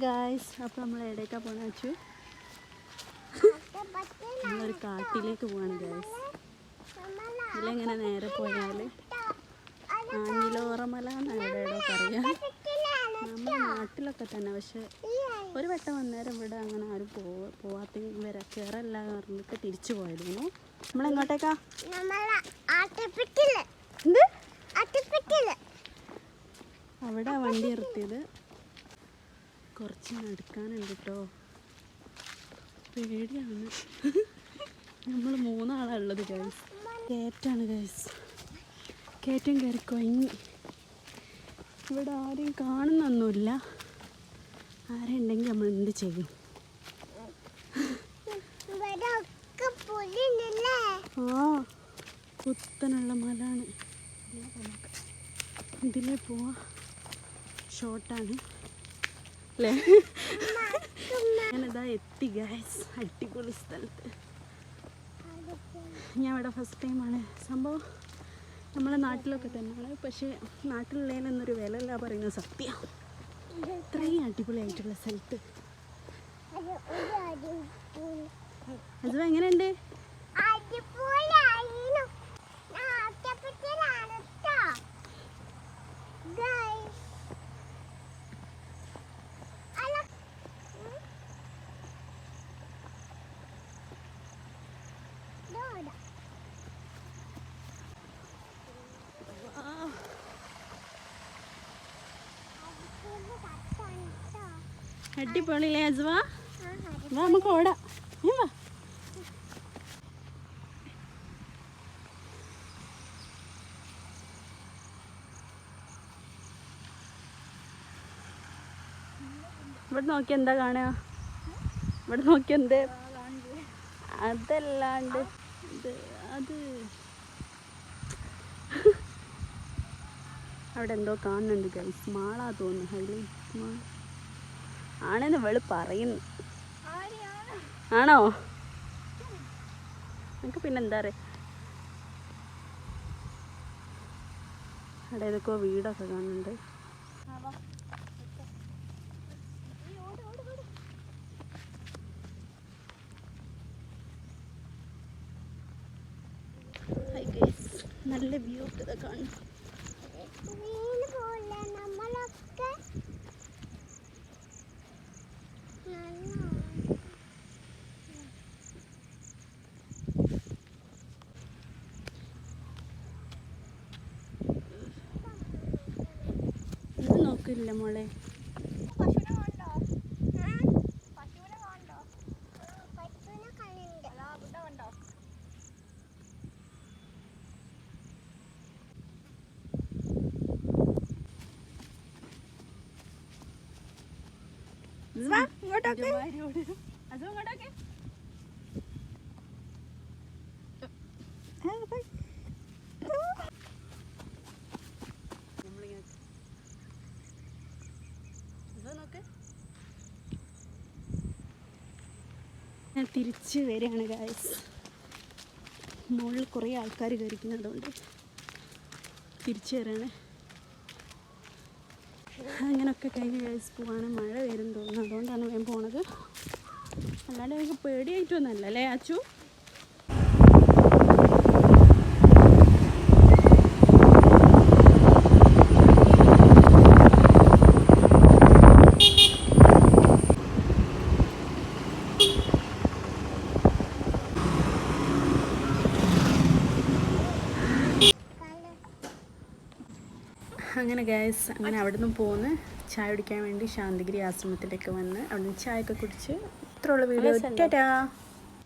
Guys അപ്പോൾ നമ്മൾ എവിടേക്കാ പോണ വെച്ചു നമ്മളൊരു കാട്ടിലേക്ക് പോവാണ് ഗായ്സ് ഇതിലെങ്ങനെ നേരെ പോയാൽ ആഞ്ഞിലോറമല എന്നാണ് ഇവിടെ എവിടെ പറയാം നമ്മുടെ നാട്ടിലൊക്കെ തന്നെ പക്ഷെ ഒരു വട്ടം വന്നേരം ഇവിടെ അങ്ങനെ ആരും പോവാ പോവാത്ത വരെ കയറല്ല പറഞ്ഞിട്ട് തിരിച്ചു പോയിരുന്നു നമ്മളെങ്ങോട്ടേക്കാ അവിടെ വണ്ടി നിർത്തിയത് കുറച്ച് നടക്കാനുണ്ട് കേട്ടോ പേടിയാണ്. നമ്മൾ മൂന്നാളാണ് ഉള്ളത് ഗൈസ് കയറ്റാണ് ഗൈസ് കയറ്റം കയറി കൊയങ്ങി. ഇവിടെ ആരെയും കാണുന്നൊന്നുമില്ല. ആരുണ്ടെങ്കിൽ നമ്മൾ എന്ത് ചെയ്യും? ആ കുത്തനുള്ള മലാണ്. ഇതിലേ പോവാ. ഷോർട്ടാണ് അല്ലേ? ഞാനിതാ എത്തി ഗായ്സ് അടിപൊളി സ്ഥലത്ത്. ഞാൻ ഇവിടെ ഫസ്റ്റ് ടൈമാണ് സംഭവം നമ്മളെ നാട്ടിലൊക്കെ തന്നെയാണ്. പക്ഷേ നാട്ടിലുള്ളതിനൊന്നൊരു വില അല്ല പറയുന്നത് സത്യം. ഇത്രയും അടിപൊളിയായിട്ടുള്ള സ്ഥലത്ത്. അത് എങ്ങനെയുണ്ട്? അടിപൊളിയായിരുന്നു ഞാൻ ആട്ടപ്പെട്ടിലാണ് ട്ടോ ഗൈസ് അല്ല ഉം. ഇതോടാ. അടിപൊളി കട്ടാണ് ട്ടോ. അടിപൊളിയില്ലേ അജ്വാ വാ നമുക്ക് ഓടാം. വാ. ഇവിടെ നോക്കി എന്താ കാണുക? ഇവിടെ നോക്കി എന്ത്? അതല്ലാണ്ട് അത്. അവിടെ എന്തോ കാണുന്നുണ്ട് ഗൈസ് മാളാ തോന്നുന്നു. Highlight mall. ആണെന്ന് വെളി പറയുന്നു. ആണോ? എനിക്ക് പിന്നെന്താ പറയുക അവിടെ ഏതൊക്കെയോ വീടൊക്കെ കാണുന്നുണ്ട്. നല്ല വ്യൂ ഒക്കെ കാണുന്നു. ഇത് നോക്കില്ല മോളെ. ഇങ്ങോട്ടൊക്കെ. അതും ഇങ്ങോട്ടൊക്കെ. ഞാൻ തിരിച്ച് വരികയാണ് ഗായസ് മുകളിൽ കുറേ ആൾക്കാർ കയറിക്കുന്നതുകൊണ്ട് തിരിച്ചു വരികയാണ് അങ്ങനെയൊക്കെ കഴിഞ്ഞ് ഗായസ് പോവാണ്. മഴ വരും തോന്നുന്നു. അതുകൊണ്ടാണ് ഞാൻ പോണത്. അല്ലാണ്ട് എനിക്ക് പേടിയായിട്ടൊന്നുമല്ല അല്ലേ അച്ചു? അങ്ങനെ ഗ്യാസ് അങ്ങനെ അവിടെ നിന്ന് പോന്ന് ചായ കുടിക്കാൻ വേണ്ടി ശാന്തിഗിരി ആശ്രമത്തിലേക്ക് വന്ന് അവിടെ നിന്ന് ചായ ഒക്കെ കുടിച്ച് ഇത്രയുള്ള വീഡിയോ ടാറ്റാ.